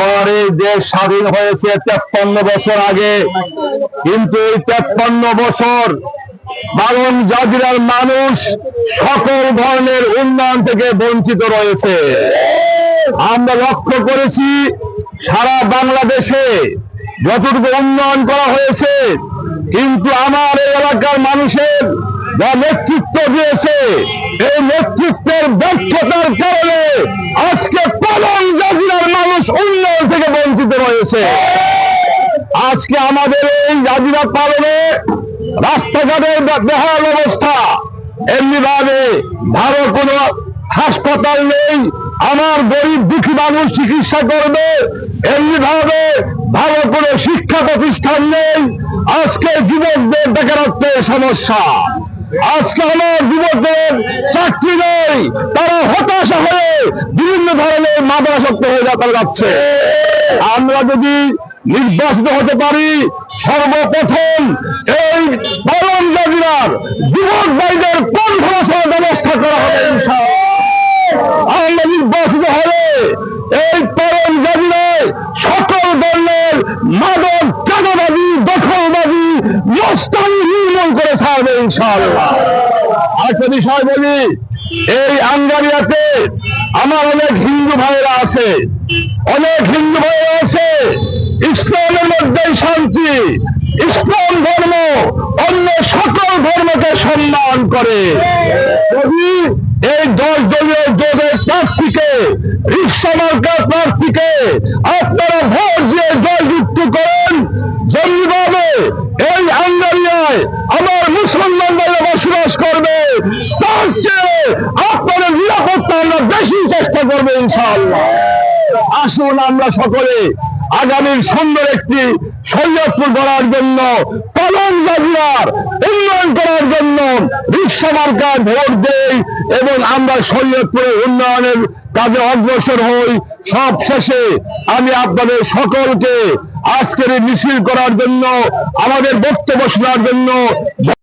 আমার এই দেশ স্বাধীন হয়েছে তেপ্পান্ন বছর আগে। কিন্তু এই তেপ্পান্ন বছর বারণ জাজিরার মানুষ সকল ধরনের উন্নয়ন থেকে বঞ্চিত রয়েছে। আমরা লক্ষ্য করেছি, সারা বাংলাদেশে যতটুকু উন্নয়ন করা হয়েছে, কিন্তু আমার এই এলাকার মানুষের যা নেতৃত্ব দিয়েছে, এই নেতৃত্বের ব্যর্থতার রয়েছে আজকে আমাদের এই জাজিরা পালনে রাস্তাঘাটের বেহাল অবস্থা। এমনি ভাবে ভালো কোনো হাসপাতাল নেই। আমার গরিব দুঃখী মানুষ চিকিৎসা করবে। এমনি ভাবে ভালো কোনো শিক্ষা প্রতিষ্ঠান নেই। আজকে যুবকদের বেকারত্বের সমস্যা। আজকে আমার যুবকদের চাকরি নেই। তারা হতাশা হয়ে বিভিন্ন ধরনের মাদকাসক্ত হয়ে যা- যাচ্ছে। আমরা যদি নির্বাচিত হতে পারি, সর্বপ্রথম এই পালন জাজিরার যুবক ভাইদের ভাষার ব্যবস্থা করা হবে আমরা নির্বাচিত হলে এই পালন জাজিরায় সকল ধরনের মাদক, চাঁদাবাজি, দখলবাজি, মস্তানি নির্মূল করে ছাড়বে, ইনশাআল্লাহ। আরেকটা বিষয় বলি, এই আঙ্গারিয়াতে আমার অনেক হিন্দু ভাইয়েরা আছে। অনেক হিন্দু ভাইয়েরা আছে। ইসলামের মধ্যেই শান্তি। ইসলাম ধর্ম অন্য সকল ধর্মকে সম্মান করে। যদি এই দশ দলীয় জোটের প্রার্থীকে, রিক্সা মার্কার প্রার্থীকে আপনারা ভোট দিয়ে জয়যুক্ত করেন যেমনিভাবে এই আঙ্গারিয়ায় আমার মুসলমান ভাইরা বসবাস করবে তার চেয়ে আপনাদের নিরাপত্তা আমরা বেশি চেষ্টা করব ইনশাআল্লাহ। আসুন আমরা সকলে আগামীর সুন্দর একটি শরীয়তপুর গড়ার জন্য পালন জাজিয়ার উন্নয়ন করার জন্য রিক্সা মার্কায় ভোট দেই এবং আমরা শরীয়তপুরের উন্নয়নের কাজে অগ্রসর হই। সব শেষে আমি আপনাদের সকলকে আজকের মিছিল করার জন্য, আমাদের বক্তব্য শোনার জন্য